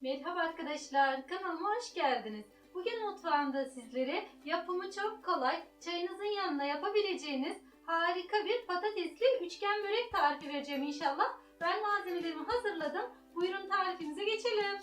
Merhaba arkadaşlar, kanalıma hoş geldiniz. Bugün mutfağımda sizlere yapımı çok kolay, çayınızın yanına yapabileceğiniz harika bir patatesli üçgen börek tarifi vereceğim inşallah. Ben malzemelerimi hazırladım. Buyurun tarifimize geçelim.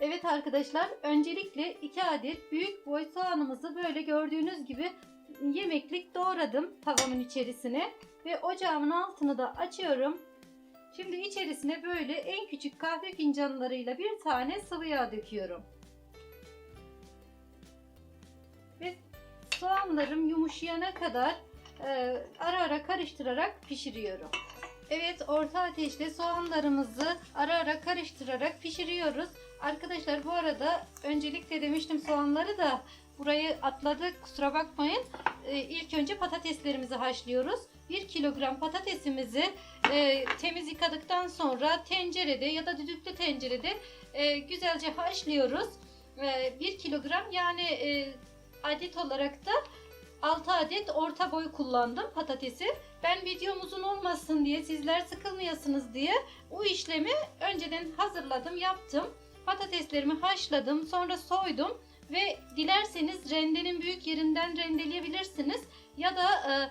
Evet arkadaşlar, öncelikle 2 adet büyük boy soğanımızı böyle gördüğünüz gibi yemeklik doğradım tavamın içerisine ve ocağımın altını da açıyorum. Şimdi içerisine böyle en küçük kahve fincanlarıyla bir tane sıvı yağ döküyorum. Ve soğanlarım yumuşayana kadar e, ara ara karıştırarak pişiriyorum. Evet orta ateşte soğanlarımızı ara ara karıştırarak pişiriyoruz. Arkadaşlar bu arada öncelikle demiştim soğanları da burayı atladık kusura bakmayın. Ee, ilk önce patateslerimizi haşlıyoruz. 1 kilogram patatesimizi e, temiz yıkadıktan sonra tencerede ya da düdüklü tencerede e, güzelce haşlıyoruz. E, 1 kilogram yani e, adet olarak da 6 adet orta boy kullandım patatesi. Ben videom uzun olmasın diye sizler sıkılmayasınız diye bu işlemi önceden hazırladım yaptım. Patateslerimi haşladım sonra soydum ve dilerseniz rendenin büyük yerinden rendeleyebilirsiniz ya da e,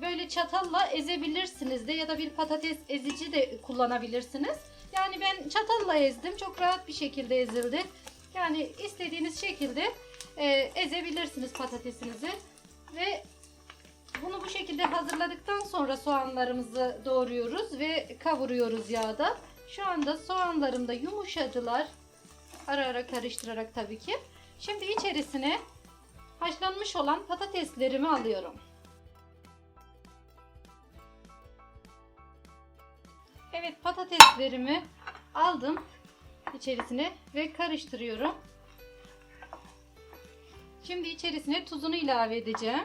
böyle çatalla ezebilirsiniz de ya da bir patates ezici de kullanabilirsiniz. Yani ben çatalla ezdim çok rahat bir şekilde ezildi. Yani istediğiniz şekilde e, ezebilirsiniz patatesinizi ve bunu bu şekilde hazırladıktan sonra soğanlarımızı doğruyoruz ve kavuruyoruz yağda. Şu anda soğanlarım da yumuşadılar. Ara ara karıştırarak tabii ki. Şimdi içerisine haşlanmış olan patateslerimi alıyorum. Evet patateslerimi aldım içerisine ve karıştırıyorum. Şimdi içerisine tuzunu ilave edeceğim.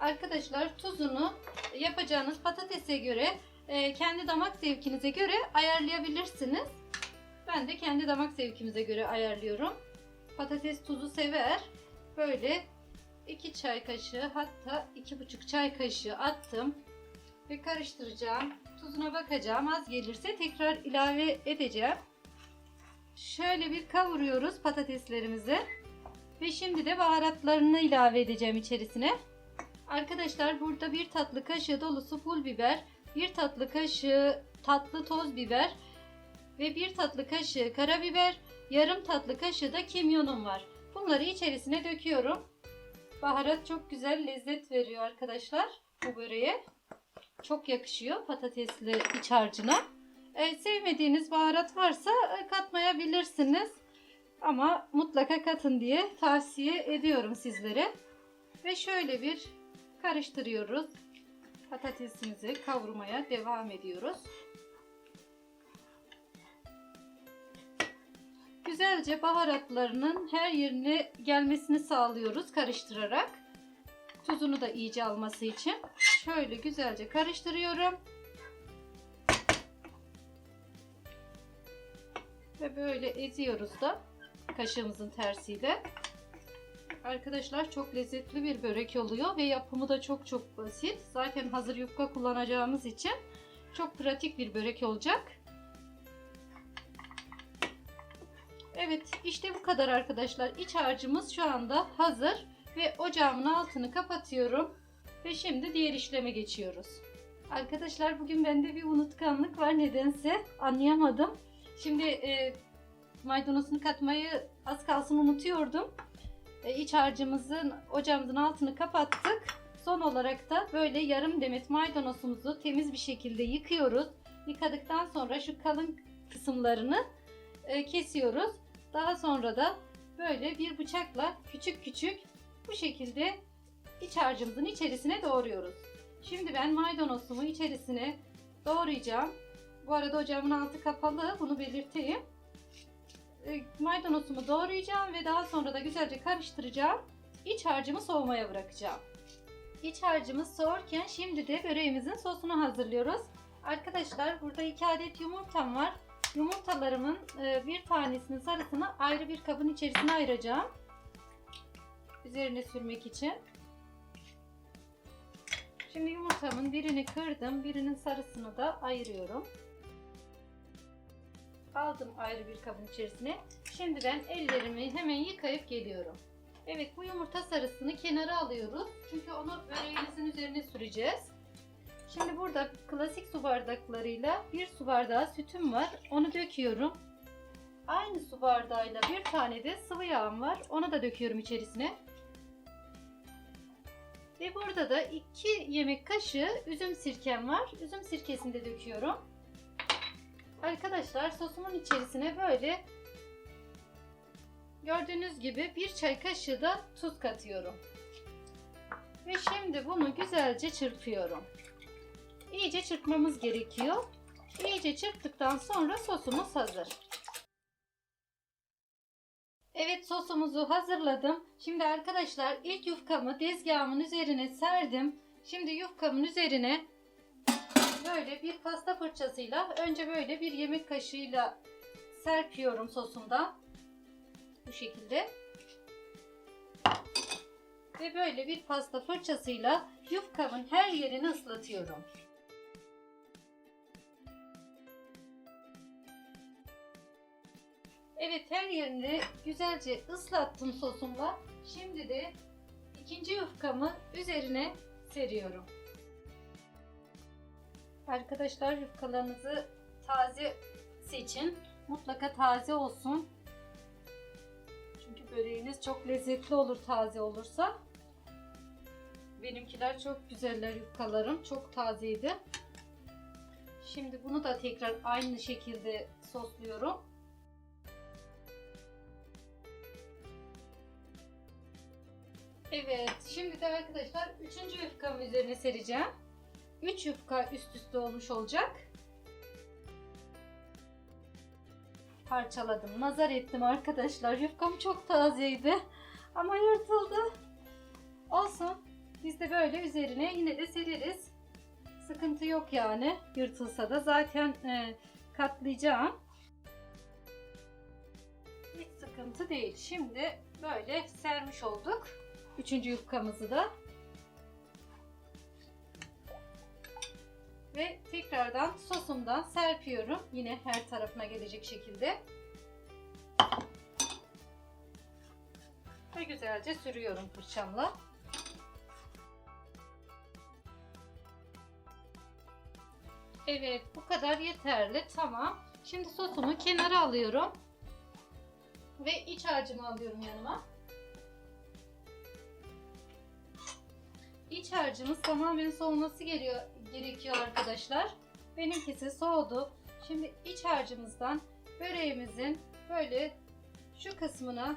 Arkadaşlar tuzunu yapacağınız patatese göre e, kendi damak zevkinize göre ayarlayabilirsiniz. Ben de kendi damak zevkimize göre ayarlıyorum. Patates tuzu sever. Böyle 2 çay kaşığı hatta 2,5 çay kaşığı attım. Ve karıştıracağım. Tuzuna bakacağım. Az gelirse tekrar ilave edeceğim. Şöyle bir kavuruyoruz patateslerimizi. Ve şimdi de baharatlarını ilave edeceğim içerisine. Arkadaşlar burada bir tatlı kaşığı dolusu pul biber, bir tatlı kaşığı tatlı toz biber ve bir tatlı kaşığı karabiber, yarım tatlı kaşığı da kimyonum var. Bunları içerisine döküyorum. Baharat çok güzel lezzet veriyor arkadaşlar bu böreğe. Çok yakışıyor patatesli iç harcına. E, sevmediğiniz baharat varsa e, katmayabilirsiniz. Ama mutlaka katın diye tavsiye ediyorum sizlere. Ve şöyle bir karıştırıyoruz. Patatesimizi kavurmaya devam ediyoruz. Güzelce baharatlarının her yerine gelmesini sağlıyoruz karıştırarak. Tuzunu da iyice alması için. Şöyle güzelce karıştırıyorum. Ve böyle eziyoruz da kaşığımızın tersiyle. Arkadaşlar çok lezzetli bir börek oluyor ve yapımı da çok çok basit. Zaten hazır yufka kullanacağımız için çok pratik bir börek olacak. Evet işte bu kadar arkadaşlar. İç harcımız şu anda hazır ve ocağımın altını kapatıyorum. Ve şimdi diğer işleme geçiyoruz. Arkadaşlar bugün bende bir unutkanlık var nedense anlayamadım. Şimdi e, maydanozunu katmayı az kalsın unutuyordum. E, iç harcımızın ocağımızın altını kapattık. Son olarak da böyle yarım demet maydanozumuzu temiz bir şekilde yıkıyoruz. Yıkadıktan sonra şu kalın kısımlarını e, kesiyoruz. Daha sonra da böyle bir bıçakla küçük küçük bu şekilde iç harcımızın içerisine doğruyoruz. Şimdi ben maydanozumu içerisine doğrayacağım. Bu arada ocağımın altı kapalı. Bunu belirteyim. E, maydanozumu doğrayacağım ve daha sonra da güzelce karıştıracağım. İç harcımı soğumaya bırakacağım. İç harcımız soğurken şimdi de böreğimizin sosunu hazırlıyoruz. Arkadaşlar burada 2 adet yumurtam var. Yumurtalarımın e, bir tanesinin sarısını ayrı bir kabın içerisine ayıracağım. Üzerine sürmek için. Şimdi yumurtamın birini kırdım. Birinin sarısını da ayırıyorum. Aldım ayrı bir kabın içerisine. Şimdi ben ellerimi hemen yıkayıp geliyorum. Evet bu yumurta sarısını kenara alıyoruz. Çünkü onu böreğimizin üzerine süreceğiz. Şimdi burada klasik su bardaklarıyla bir su bardağı sütüm var. Onu döküyorum. Aynı su bardağıyla bir tane de sıvı yağım var. Onu da döküyorum içerisine. Ve burada da 2 yemek kaşığı üzüm sirkem var. Üzüm sirkesini de döküyorum. Arkadaşlar sosumun içerisine böyle gördüğünüz gibi bir çay kaşığı da tuz katıyorum. Ve şimdi bunu güzelce çırpıyorum. İyice çırpmamız gerekiyor. İyice çırptıktan sonra sosumuz hazır. Evet sosumuzu hazırladım. Şimdi arkadaşlar ilk yufkamı tezgahımın üzerine serdim. Şimdi yufkamın üzerine böyle bir pasta fırçasıyla önce böyle bir yemek kaşığıyla serpiyorum sosumdan. Bu şekilde. Ve böyle bir pasta fırçasıyla yufkamın her yerini ıslatıyorum. Evet her yerini güzelce ıslattım sosumla. Şimdi de ikinci yufkamı üzerine seriyorum. Arkadaşlar yufkalarınızı taze seçin. Mutlaka taze olsun. Çünkü böreğiniz çok lezzetli olur taze olursa. Benimkiler çok güzeller yufkalarım. Çok tazeydi. Şimdi bunu da tekrar aynı şekilde sosluyorum. Evet, şimdi de arkadaşlar üçüncü yufkamı üzerine sereceğim. 3 yufka üst üste olmuş olacak. Parçaladım, nazar ettim arkadaşlar. Yufkam çok tazeydi ama yırtıldı. Olsun. Biz de böyle üzerine yine de sereriz. Sıkıntı yok yani. Yırtılsa da zaten e, katlayacağım. Hiç sıkıntı değil. Şimdi böyle sermiş olduk. Üçüncü yufkamızı da. Ve tekrardan sosumdan serpiyorum. Yine her tarafına gelecek şekilde. Ve güzelce sürüyorum fırçamla. Evet bu kadar yeterli. Tamam. Şimdi sosumu kenara alıyorum. Ve iç harcımı alıyorum yanıma. İç harcımız tamamen soğuması geliyor, gerekiyor arkadaşlar. Benimkisi soğudu. Şimdi iç harcımızdan böreğimizin böyle şu kısmına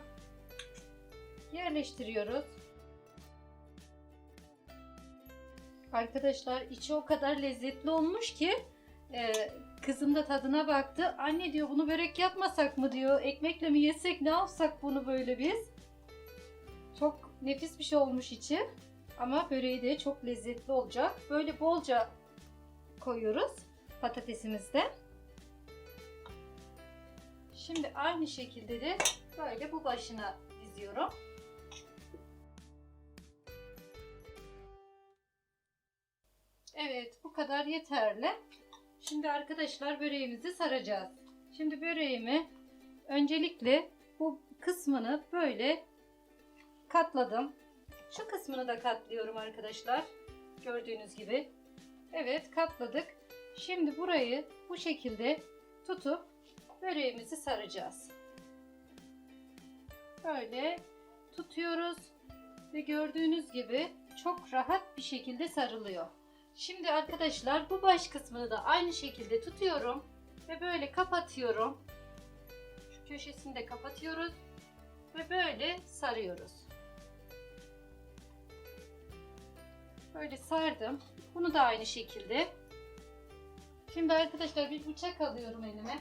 yerleştiriyoruz. Arkadaşlar içi o kadar lezzetli olmuş ki e, kızım da tadına baktı. Anne diyor bunu börek yapmasak mı diyor. Ekmekle mi yesek ne yapsak bunu böyle biz. Çok nefis bir şey olmuş içi. Ama böreği de çok lezzetli olacak. Böyle bolca koyuyoruz patatesimizde. Şimdi aynı şekilde de böyle bu başına diziyorum. Evet bu kadar yeterli. Şimdi arkadaşlar böreğimizi saracağız. Şimdi böreğimi öncelikle bu kısmını böyle katladım. Şu kısmını da katlıyorum arkadaşlar. Gördüğünüz gibi. Evet katladık. Şimdi burayı bu şekilde tutup böreğimizi saracağız. Böyle tutuyoruz ve gördüğünüz gibi çok rahat bir şekilde sarılıyor. Şimdi arkadaşlar bu baş kısmını da aynı şekilde tutuyorum ve böyle kapatıyorum. Şu köşesini de kapatıyoruz ve böyle sarıyoruz. Böyle sardım. Bunu da aynı şekilde. Şimdi arkadaşlar bir bıçak alıyorum elime.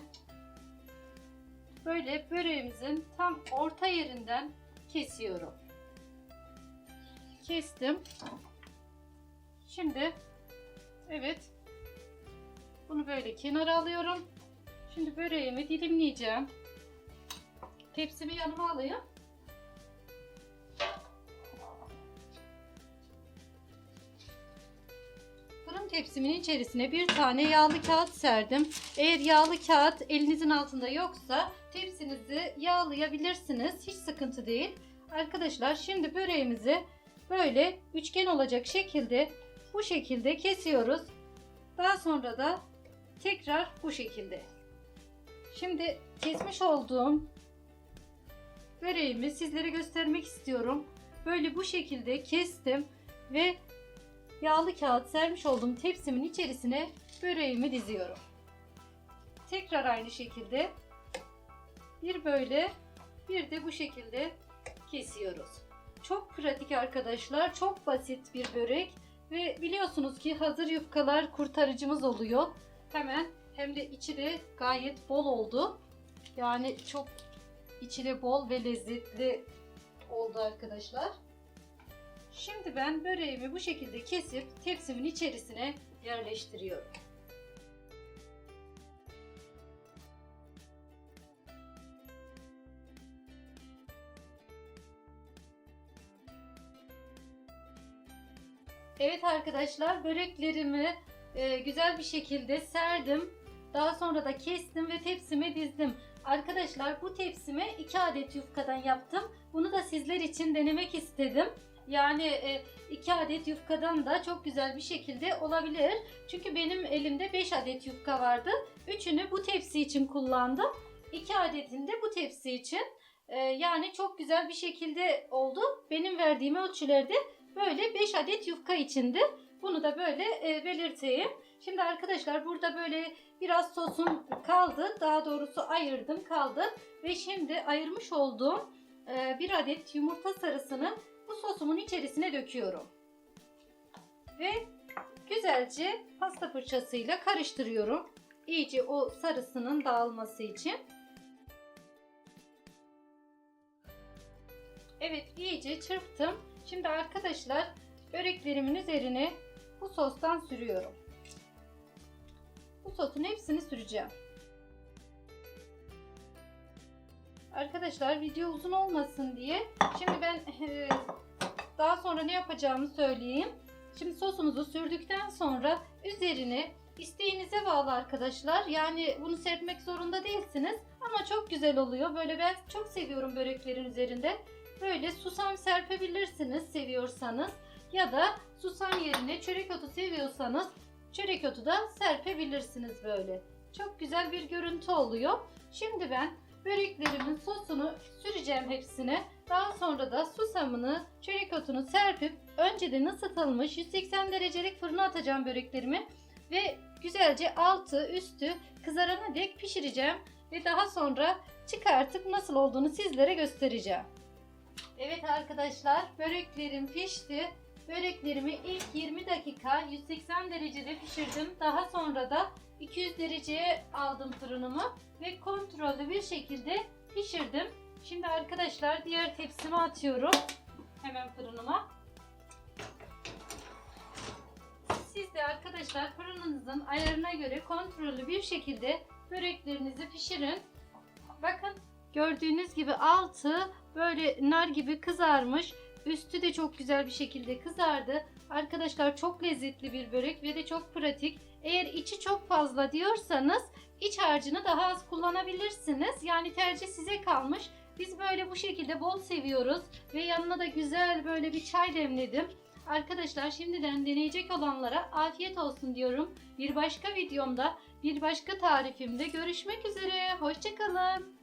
Böyle böreğimizin tam orta yerinden kesiyorum. Kestim. Şimdi evet bunu böyle kenara alıyorum. Şimdi böreğimi dilimleyeceğim. Tepsimi yanıma alayım. Tepsimin içerisine bir tane yağlı kağıt serdim. Eğer yağlı kağıt elinizin altında yoksa tepsinizi yağlayabilirsiniz. Hiç sıkıntı değil. Arkadaşlar şimdi böreğimizi böyle üçgen olacak şekilde bu şekilde kesiyoruz. Daha sonra da tekrar bu şekilde. Şimdi kesmiş olduğum böreğimi sizlere göstermek istiyorum. Böyle bu şekilde kestim ve yağlı kağıt sermiş olduğum tepsimin içerisine böreğimi diziyorum. Tekrar aynı şekilde bir böyle bir de bu şekilde kesiyoruz. Çok pratik arkadaşlar. Çok basit bir börek ve biliyorsunuz ki hazır yufkalar kurtarıcımız oluyor. Hemen hem de içi de gayet bol oldu. Yani çok içi de bol ve lezzetli oldu arkadaşlar. Şimdi ben böreğimi bu şekilde kesip tepsimin içerisine yerleştiriyorum. Evet arkadaşlar böreklerimi e, güzel bir şekilde serdim. Daha sonra da kestim ve tepsime dizdim. Arkadaşlar bu tepsimi 2 adet yufkadan yaptım. Bunu da sizler için denemek istedim. Yani 2 adet yufkadan da çok güzel bir şekilde olabilir. Çünkü benim elimde 5 adet yufka vardı. Üçünü bu tepsi için kullandım. 2 adetini de bu tepsi için. E, yani çok güzel bir şekilde oldu. Benim verdiğim ölçülerde böyle 5 adet yufka içindi. Bunu da böyle e, belirteyim. Şimdi arkadaşlar burada böyle biraz sosum kaldı. Daha doğrusu ayırdım kaldı. Ve şimdi ayırmış olduğum e, bir adet yumurta sarısını bu sosumun içerisine döküyorum. Ve güzelce pasta fırçasıyla karıştırıyorum. İyice o sarısının dağılması için. Evet iyice çırptım. Şimdi arkadaşlar böreklerimin üzerine bu sostan sürüyorum. Bu sosun hepsini süreceğim. Arkadaşlar video uzun olmasın diye şimdi ben e, daha sonra ne yapacağımı söyleyeyim. Şimdi sosumuzu sürdükten sonra üzerine isteğinize bağlı arkadaşlar. Yani bunu serpmek zorunda değilsiniz ama çok güzel oluyor. Böyle ben çok seviyorum böreklerin üzerinde. Böyle susam serpebilirsiniz seviyorsanız ya da susam yerine çörek otu seviyorsanız çörek otu da serpebilirsiniz böyle. Çok güzel bir görüntü oluyor. Şimdi ben böreklerimin sosunu süreceğim hepsine. Daha sonra da susamını, çörek otunu serpip önceden ısıtılmış 180 derecelik fırına atacağım böreklerimi ve güzelce altı üstü kızarana dek pişireceğim ve daha sonra çıkartıp nasıl olduğunu sizlere göstereceğim. Evet arkadaşlar böreklerim pişti. Böreklerimi ilk 20 dakika 180 derecede pişirdim. Daha sonra da 200 dereceye aldım fırınımı ve kontrollü bir şekilde pişirdim. Şimdi arkadaşlar diğer tepsime atıyorum. Hemen fırınıma. Siz de arkadaşlar fırınınızın ayarına göre kontrollü bir şekilde böreklerinizi pişirin. Bakın gördüğünüz gibi altı böyle nar gibi kızarmış. Üstü de çok güzel bir şekilde kızardı. Arkadaşlar çok lezzetli bir börek ve de çok pratik. Eğer içi çok fazla diyorsanız iç harcını daha az kullanabilirsiniz. Yani tercih size kalmış. Biz böyle bu şekilde bol seviyoruz ve yanına da güzel böyle bir çay demledim. Arkadaşlar şimdiden deneyecek olanlara afiyet olsun diyorum. Bir başka videomda, bir başka tarifimde görüşmek üzere. Hoşçakalın.